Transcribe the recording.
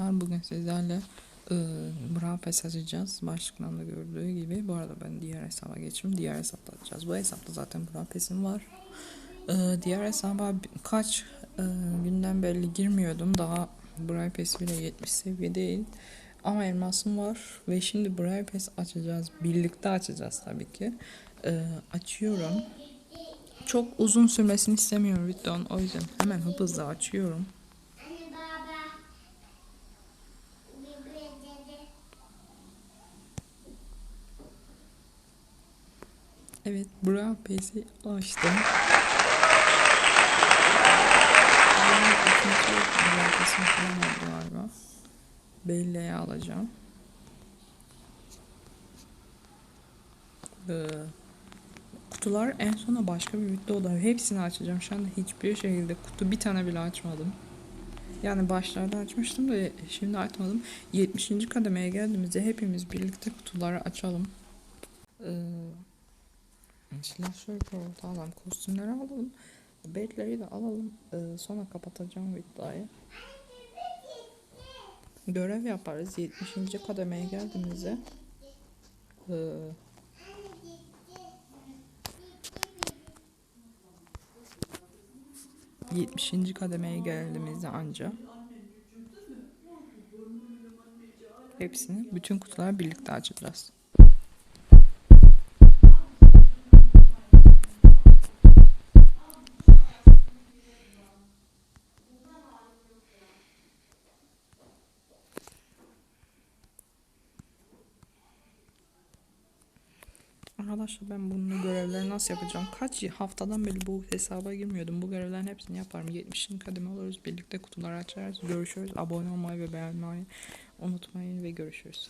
Bugün sizlerle ıı, Brawl Pass açacağız. Başlıktan da gördüğü gibi. Bu arada ben diğer hesaba geçtim. Diğer hesapta açacağız. Bu hesapta zaten Brawl Pass'im var. Iı, diğer hesaba kaç günden belli girmiyordum. Daha Brawl Pass bile 70 seviye değil. Ama elmasım var. Ve şimdi Brawl Pass açacağız. Birlikte açacağız tabii ki. Iı, açıyorum. Çok uzun sürmesini istemiyorum videonun. O yüzden hemen hızlı açıyorum. Evet, Brawl Pass'i açtım. Pass'im falan oldu galiba. Belleği alacağım. Kutular en sona başka bir videoda hepsini açacağım. Şu anda hiçbir şekilde kutu bir tane bile açmadım. Yani başlarda açmıştım da şimdi açmadım. 70. kademeye geldiğimizde hepimiz birlikte kutuları açalım. Ee, Silahşör portu alalım. Kostümleri alalım. Bedleri de alalım. Ee, sonra kapatacağım videoyu. Görev yaparız. 70. kademeye geldiğimizde. Ee, ...70. kademeye geldiğimizde anca... ...hepsini, bütün kutuları birlikte açacağız. Arkadaşlar ben bunun görevleri nasıl yapacağım? Kaç haftadan beri bu hesaba girmiyordum. Bu görevlerin hepsini yaparım. 70. kademe oluruz. Birlikte kutuları açarız. Görüşürüz. Abone olmayı ve beğenmeyi unutmayın ve görüşürüz.